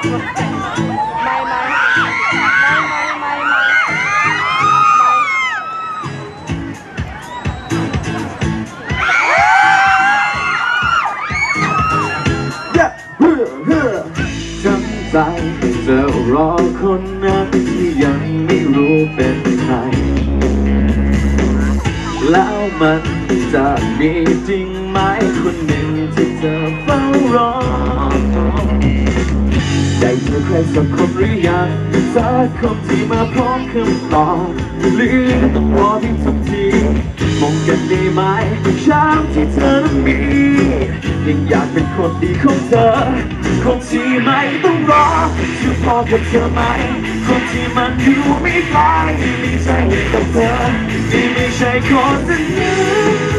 ไม่ไม่ไม่ไม่ไม่ไม่เฮ้อเฮ้อฉันใจจะรอคนนั้นที่ยังไม่รู้เป็นใคร แล้วมันจะมีจริงไหมคนหนึ่งที่เธอเฝ้ารอ ได้เจอใครสักคนหรือยังสักคนที่มาพร้อมคำตอบหรือต้องรอเพียงสักทีมองกันได้ไหมชามที่เธอนั้นมียังอยากเป็นคนดีของเธอ คนที่ไม่ต้องรอจะพอกับเธอไหม คนที่มันอยู่ไม่ไกลไม่ใช่กับเธอที่ไม่ใช่คนเสนอมัน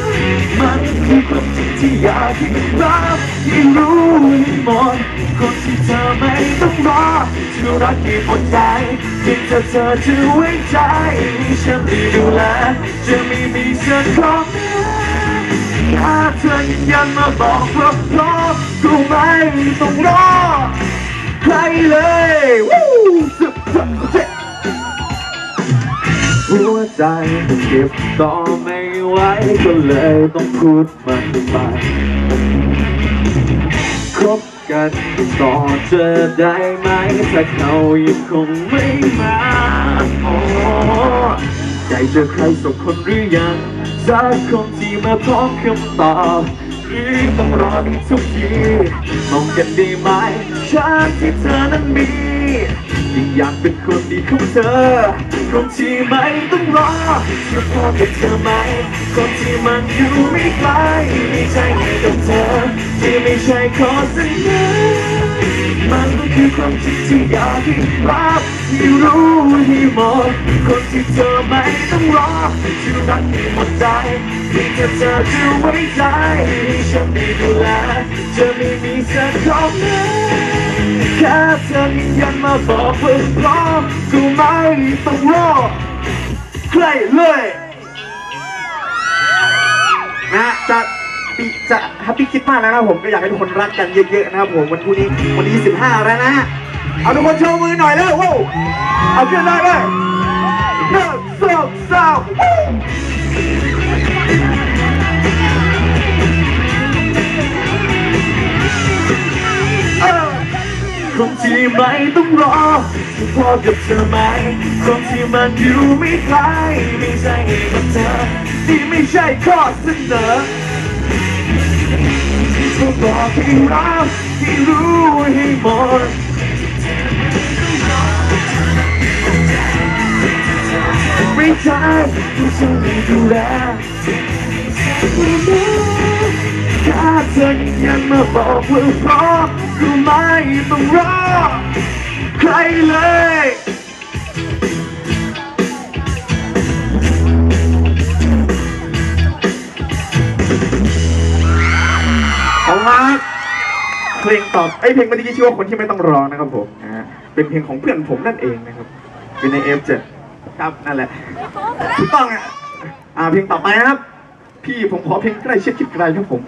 ที่อยากให้รับให้รู้ให้หมดคนที่เธอไม่ต้องรอจะรักที่หมดใจเพียงแต่เธอจะไว้ใจมีฉันที่ดูแลจะไม่มีเธอครบถ้าเธอยังมาบอกว่าพร้อมก็ไม่ต้องรอ ใจเก็บต่อไม่ไหวก็เลยต้องพูดมันไปคบกันต่อเจะได้ไหมถ้าเขายังคงไม่มาโอ้ใจเจอใครสักคนหรือยังสักคนที่มาพร้อมคำตอบหรือต้องรอทุกทีมองกันได้ไหมฉันที่เธอนั้นมียิ่งอยากเป็นคนดีของเธอ คนที่ไม่ต้องรอจะพอกับเธอไหมคนที่มันอยู่ไม่ไกลไม่ใช่กับเธอ ที่ไม่ใช่ขอเสนอมันก็คือความจริงที่อยากให้รับให้รู้ให้หมดคนที่เธอไม่ต้องรอที่รักให้หมดใจเพียงแค่เธอจะไว้ใจให้ฉันได้ดูแลจะไม่มีสักคนไหน แค่เธอยืนยันมาบอกเพื่อพร้อมก็ไม่ต้องรอใครเลยนะจะปีจะแฮปปี้คิดมากแล้วนะผมก็อยากให้ทุกคนรักกันเยอะๆนะครับผมวันพรุ่งนี้วันนี้15แล้วนะฮะเอาทุกคนโชว์มือหน่อยเลยว้าวเอาขึ้นได้เลยหนึ่งสองสาม คนที่ไม่ต้องรอจะพอกับเธอไหมคนที่มันอยู่ไม่ไกลไม่ใช่กับเธอที่ไม่ใช่ข้อเสนอที่ต้องบอกให้รับให้รู้ให้หมดไม่ใช่ที่ฉันไม่ดูแลถ้าเธอยังมาบอกว่าพร้อม ต้องรอใครเลยเอามาเพลงตอบไอยเพลงเมื่อกี้ชื่อว่าคนที่ไม่ต้องรอนะครับผมนะฮะเป็นเพลงของเพื่อนผมนั่นเองนะครับอยู่ใน F7 ครับนั่นแหละถูกต้องอะอ่าเพลงต่อไปนะครับ พี่ผมขอเพลงใกล้ชิดคิดไกลครับผม